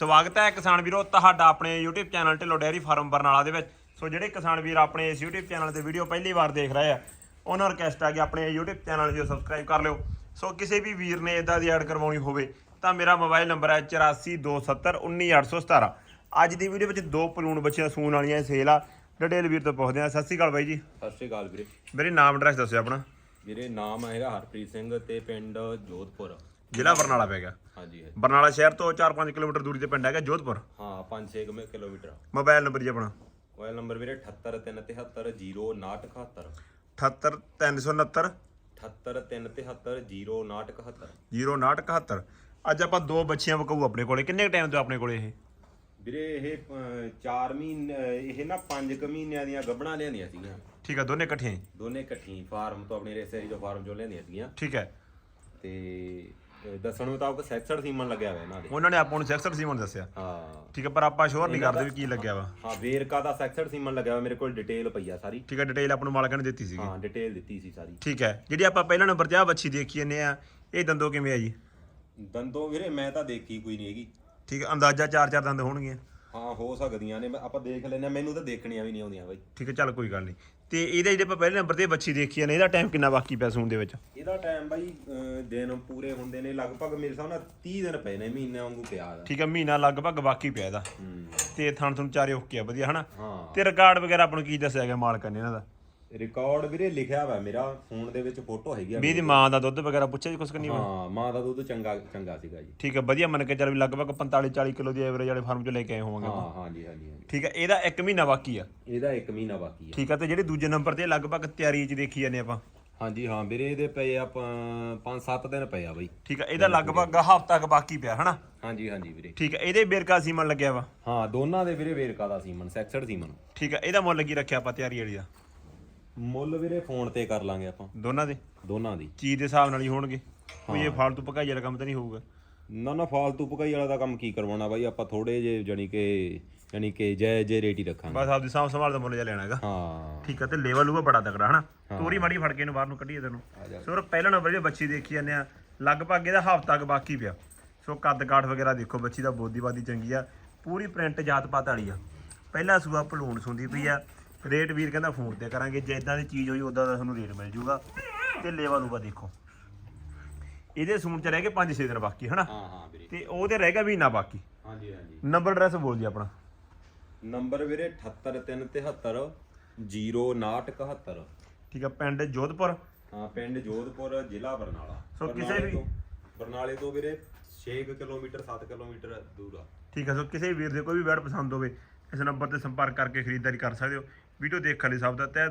ਸਵਾਗਤ ਹੈ ਕਿਸਾਨ ਵੀਰੋ ਤੁਹਾਡਾ ਆਪਣੇ YouTube channel Dhillon dairy farm Barnala ਦੇ ਵਿੱਚ। ਸੋ ਜਿਹੜੇ ਕਿਸਾਨ ਵੀਰ ਆਪਣੇ ਇਸ YouTube ਚੈਨਲ ਤੇ ਵੀਡੀਓ ਪਹਿਲੀ ਵਾਰ ਦੇਖ ਰਹੇ ਆ ਉਹਨਾਂ ਨੂੰ ਰਿਕਵੈਸਟ ਆ ਕਿ ਆਪਣੇ YouTube ਚੈਨਲ ਨੂੰ ਸਬਸਕ੍ਰਾਈਬ ਕਰ ਲਿਓ। ਸੋ ਕਿਸੇ ਵੀ ਵੀਰ ਨੇ ਇਦਾਂ ਦੀ ਐਡ ਕਰਵਾਉਣੀ ਹੋਵੇ ਤਾਂ ਮੇਰਾ ਮੋਬਾਈਲ ਨੰਬਰ ਹੈ 8427191817 ਅੱਜ ਦੀ ਵੀਡੀਓ ਵਿੱਚ ਦੋ ਪਲੂਣ ਬੱਚੀਆਂ ਸੂਣ ਵਾਲੀਆਂ ਸੇਲ ਆ। ਡਿਟੇਲ ਵੀਰ ਤੋਂ ਪੁੱਛਦੇ ਆ ਸਤਿ ਸ਼੍ਰੀ ਅਕਾਲ ਬਾਈ ਜੀ। ਸਤਿ ਸ਼੍ਰੀ ਅਕਾਲ ਵੀਰੇ। ਮੇਰੇ ਨਾਮ ਐਡਰੈਸ ਦੱਸਿਓ ਆਪਣਾ। ਵੀਰੇ ਨਾਮ ਹੈਗਾ ਹਰਪ੍ਰੀਤ ਸਿੰਘ ਤੇ ਪਿੰਡ ਜੋਧਪੁਰ। ਜ਼ਿਲ੍ਹਾ ਬਰਨਾਲਾ ਪੈ ਗਿਆ। ਹਾਂਜੀ ਹਾਂਜੀ। ਬਰਨਾਲਾ ਸ਼ਹਿਰ ਤੋਂ 4-5 ਕਿਲੋਮੀਟਰ ਦੂਰੀ ਤੇ ਪਿੰਡ ਹੈਗਾ ਜੋਧਪੁਰ। ਹਾਂ 5-6 ਕਿਲੋਮੀਟਰ। ਮੋਬਾਈਲ ਨੰਬਰ ਜੀ ਆਪਣਾ। ਮੋਬਾਈਲ ਨੰਬਰ ਵੀਰੇ 783730971 78369 783730971 0971 ਅੱਜ ਆਪਾਂ ਦੋ ਬੱਚੀਆਂ ਵਕਾਊ ਆਪਣੇ ਕੋਲੇ। ਕਿੰਨੇ ਟਾਈਮ ਤੋਂ ਆਪਣੇ ਕੋਲੇ ਇਹ? ਵੀਰੇ ਇਹ 4 ਮਹੀਨੇ ਇਹ ਨਾ 5 ਕੁ ਮਹੀਨਿਆਂ ਦੀਆਂ ਗੱਭਣਾ ਲਿਆਂਦੀਆਂ ਸੀਗੀਆਂ। ਠੀਕ ਆ ਦੋਨੇ ਇਕੱਠੀਆਂ ਹੀ। ਦੋਨੇ ਇਕੱਠੀ ਫਾਰਮ ਤੋਂ ਆਪਣੀ ਰੇਸੇਰੀ ਤੋਂ ਫਾਰਮ ਚੋਂ ਲਿਆਂਦੀਆਂ ਸੀਗੀਆਂ। ਠੀਕ ਹੈ। ਤੇ ਅਹ, ਦੱਸਣ ਮੁਤਾਬਕ ਸੈਕਸਰ ਸੀਮਨ ਲੱਗਿਆ ਹੋਇਆ ਇਹਨਾਂ ਦੇ। ਉਹਨਾਂ ਨੇ ਆਪਾਂ ਨੂੰ ਸੈਕਸਰ ਸੀਮਨ ਦੱਸਿਆ। ਹਾਂ। ਠੀਕ ਹੈ ਪਰ ਆਪਾਂ ਸ਼ੋਰ ਨਹੀਂ ਕਰਦੇ ਵੀ ਕੀ ਲੱਗਿਆ ਵਾ। ਹਾਂ ਵੇਰਕਾ ਦਾ ਸੈਕਸਰ ਸੀਮਨ ਲੱਗਿਆ ਹੋਇਆ ਮੇਰੇ ਕੋਲ ਡਿਟੇਲ ਪਈ ਆ ਸਾਰੀ। ਠੀਕ ਹੈ ਡਿਟੇਲ ਆਪਾਂ ਨੂੰ ਮਾਲਕਾਂ ਨੇ ਦਿੱਤੀ ਸੀਗੀ। ਹਾਂ ਡਿਟੇਲ ਦਿੱਤੀ ਸੀ ਸਾਰੀ। ਠੀਕ ਹੈ ਜਿਹੜੀ ਆਪਾਂ ਪਹਿਲਾਂ ਨੰਬਰ ਤੇ ਆ ਬੱਚੀ ਦੇਖੀ ਜੰਨੇ ਆ ਇਹ ਦੰਦੋਂ ਕਿਵੇਂ ਆ ਜੀ? ਦੰਦੋਂ ਵੀਰੇ ਮੈਂ ਤਾਂ ਦੇਖੀ ਕੋਈ ਨਹੀਂ ਹੈਗੀ। ਠੀਕ ਅੰਦਾਜ਼ਾ ਚਾਰ ਚਾਰ ਦੰਦ ਹੋਣਗੇ ਹਾਂ ਹੋ ਸਕਦੀਆਂ ਨੇ ਮੈਂ- ਆਪਾਂ ਦੇਖ ਲੈਨੇ ਆ ਮੈਨੂੰ ਤਾਂ ਦੇਖਣੀਆਂ ਵੀ ਨਹੀਂ ਆਉਂਦੀਆਂ ਬਾਈ। ਠੀਕ ਹੈ ਚੱਲ ਕੋਈ ਗੱਲ ਨਹੀਂ। ਤੇ ਇਹਦੇ ਜਿਹੜੇ ਆਪਾਂ ਪਹਿਲੇ ਨੰਬਰ ਤੇ ਬੱਚੀ ਦੇਖੀ ਨੇ ਇਹਦਾ ਟਾਈਮ ਕਿੰਨਾ ਬਾਕੀ ਪਿਆ ਸੂਣ ਦੇ ਵਿੱਚ? ਇਹਦਾ ਟਾਈਮ ਬਾਈ ਅਹ, ਦਿਨ ਪੂਰੇ ਹੁੰਦੇ ਨੇ ਲਗਭਗ ਮੇਰੇ ਹਿਸਾਬ ਨਾਲ 30 ਦਿਨ ਪਏ ਨੇ ਮਹੀਨੇ ਵਾਂਗੂ ਪਿਆ ਦਾ ਠੀਕ ਹੈ ਮਹੀਨਾ ਲਗਭਗ ਬਾਕੀ ਪਿਆ ਇਹਦਾ। ਹੂੰ। ਤੇ ਥਣ ਥਣ ਚਾਰੇ ਓਕੇ ਆ ਵਧੀਆ ਹਨਾ? ਹਾਂ। ਤੇ ਰਿਕਾਰਡ ਵਗੈਰਾ ਆਪਾਂ ਨੂੰ ਕੀ ਦੱਸਿਆ ਗਿਆ ਮਾਲਕਾਂ ਨੇ ਇਹਨਾਂ ਦਾ? ਰਿਕਾਰਡ ਵੀਰੇ ਲਿਖਿਆ ਹੋਇਆ ਮੇਰਾ ਫੋਨ ਦੇ ਵਿੱਚ ਫੋਟੋ ਹੈਗੀ ਆ ਵੀ ਇਹਦੀ ਮਾਂ ਦਾ ਦੁੱਧ ਵਗੈਰਾ ਪੁੱਛਿਆ ਜੀ ਕੁਛ ਕਿ ਨਹੀਂ? ਹਾਂ ਮਾਂ ਦਾ ਦੁੱਧ ਚੰਗਾ ਚੰਗਾ ਸੀਗਾ ਜੀ। ਠੀਕ ਹੈ ਵਧੀਆ ਮੰਨ ਕੇ ਚੱਲ ਵੀ ਲਗਭਗ 45 40 ਕਿਲੋ ਦੀ ਐਵਰੇਜ ਵਾਲੇ ਫਾਰਮ ਚੋਂ ਲੈ ਕੇ ਆਏ ਹੋਵਾਂਗੇ ਹਾਂ ਹਾਂਜੀ ਹਾਂਜੀ ਹਾਂਜੀ ਠੀਕ ਹੈ ਇਹਦਾ 1 ਮਹੀਨਾ ਬਾਕੀ ਆ। ਇਹਦਾ 1 ਮਹੀਨਾ ਬਾਕੀ ਆ। ਠੀਕ ਹੈ ਤੇ ਜਿਹੜੇ ਦੂਜੇ ਨੰਬਰ ਤੇ ਲਗਭਗ ਤਿਆਰੀ 'ਚ ਦੇਖੀ ਜਾਂਦੇ ਆਪਾਂ। ਹਾਂਜੀ ਹਾਂ ਵੀਰੇ ਇਹਦੇ ਪਏ ਆ 5-7 ਦਿਨ ਪਏ ਆ ਬਾਈ। ਠੀਕ ਹੈ ਇਹਦਾ ਲਗਭਗ ਹਫ਼ਤਾ ਕ ਬਾਕੀ ਪਿਆ ਹਨਾ? ਹਾਂਜੀ ਹਾਂਜੀ ਵੀਰੇ। ਠੀਕ ਹੈ ਇਹਦੇ ਬੇਰਕਾ ਸੀਮਨ ਲੱਗਿਆ ਵਾ। ਹਾਂ ਦੋਨਾਂ ਦੇ ਵੀਰੇ ਵੇਰਕਾ ਦਾ ਸੀਮਨ ਸੈਕਸਡ ਸੀਮਨ। ਠੀਕ ਹੈ ਇਹਦਾ ਮੁੱਲ ਕੀ ਰੱਖਿਆ ਆਪਾਂ ਤਿਆਰੀ ਵਾਲੀ ਦਾ? ਮੁੱਲ ਵੀਰੇ ਫੋਨ ਤੇ ਕਰ ਲਾਂਗੇ ਆਪਾਂ। ਦੋਨਾਂ ਦੇ? ਦੋਨਾਂ ਦੀ। ਚੀਜ਼ ਦੇ ਹਿਸਾਬ ਨਾਲ ਹੀ ਹੋਣਗੇ। ਕੋਈ ਇਹ ਫਾਲਤੂ ਪਕਾਈ ਵਾਲਾ ਕੰਮ ਤਾਂ ਨਹੀਂ ਹੋਊਗਾ। ਨਾ ਨਾ ਫਾਲਤੂ ਪਕਾਈ ਵਾਲਾ ਦਾ ਕੰਮ ਕੀ ਕਰਵਾਉਣਾ ਬਾਈ? ਆਪਾਂ ਥੋੜੇ ਜੇ ਜਾਨੀ ਕਿ ਜਾਨੀ ਕਿ ਜੈ ਜੈ ਰੇਟ ਹੀ ਰੱਖਾਂਗੇ। ਬਸ ਆਪਦੀ ਸਾਂਭ ਸੰਭਾਲ ਦਾ ਮੁੱਲ ਜਿਹਾ ਲੈਣਾ ਹੈਗਾ। ਹਾਂ। ਠੀਕ ਹੈ ਤੇ ਲੈਵਲ ਉਹ ਬੜਾ ਤਕੜਾ ਹਨਾ? ਤੋਰੀ ਮਾੜੀ ਫੜ ਕੇ ਇਹਨੂੰ ਬਾਹਰ ਨੂੰ ਕੱਢੀਏ ਤੈਨੂੰ। ਸੋ ਪਹਿਲਾ ਨੰਬਰ ਜੇ ਬੱਚੀ ਦੇਖੀ ਜਾਂਦੇ ਆ ਲਗਭਗ ਇਹਦਾ ਹਫ਼ਤਾ ਕ ਬਾਕੀ ਪਿਆ। ਸੋ ਕੱਦ ਕਾਠ ਵਗੈਰਾ ਦੇਖੋ ਬੱਚੀ ਦਾ ਬੋਦੀਵਾਦੀ ਚੰਗੀ ਆ। ਪੂਰੀ ਪ੍ਰਿੰਟ ਜਾਤ ਪਾਤ ਵਾਲੀ ਆ। ਪਹਿਲਾ ਸੂਆ ਭਲੂਣ ਸੁੰਦੀ ਪਈ ਆ। ਰੇਟ ਵੀਰ ਕਹਿੰਦਾ ਫੋਨ ਤੇ ਕਰਾਂਗੇ ਜੇ ਇਦਾਂ ਦੀ ਚੀਜ਼ ਹੋਈ ਉਦਾਂ ਦਾ ਤੁਹਾਨੂੰ ਰੇਟ ਮਿਲ ਜੂਗਾ। ਤੇ ਲੈਵਲ ਉਹ ਦੇਖੋ। ਇਹਦੇ ਸੂਣ ਚ ਰਹਿ ਗਏ 5-6 ਦਿਨ ਬਾਕੀ ਹਨਾ? ਹਾਂ ਹਾਂ ਵੀਰੇ। ਤੇ ਉਹਦੇ ਰਹਿ ਗਿਆ ਮਹੀਨਾ ਬਾਕੀ। ਹਾਂਜੀ ਹਾਂਜੀ। ਨੰਬਰ ਐਡਰੈਸ ਬੋਲ ਜੀ ਆਪਣਾ। ਨੰਬਰ ਵੀਰੇ 78373 0971 ਠੀਕ ਆ ਪਿੰਡ ਜੋਧਪੁਰ। ਹਾਂ ਪਿੰਡ ਜੋਧਪੁਰ ਜ਼ਿਲ੍ਹਾ ਬਰਨਾਲਾ। ਸੋ ਕਿਸੇ ਬਰਨਾਲੇ ਵੀ- ਤੋਂ- ਬਰਨਾਲੇ ਤੋਂ ਵੀਰੇ 6 ਕਿਲੋਮੀਟਰ 7 ਕਿਲੋਮੀਟਰ ਦੂਰ ਆ। ਠੀਕ ਹੈ ਸੋ ਕਿਸੇ ਵੀਰ ਦੇ ਕੋਈ ਵੀ ਵੈਡ ਪਸੰਦ ਹੋਵੇ ਇਸ ਨੰਬਰ ਤੇ ਸੰਪਰਕ ਕਰਕੇ ਖਰੀਦਦਾਰੀ ਕਰ ਸਕਦੇ ਹੋ। ਵੀਡੀਓ ਦੇਖਣ ਲਈ ਸਭ ਦਾ ਤਹਿ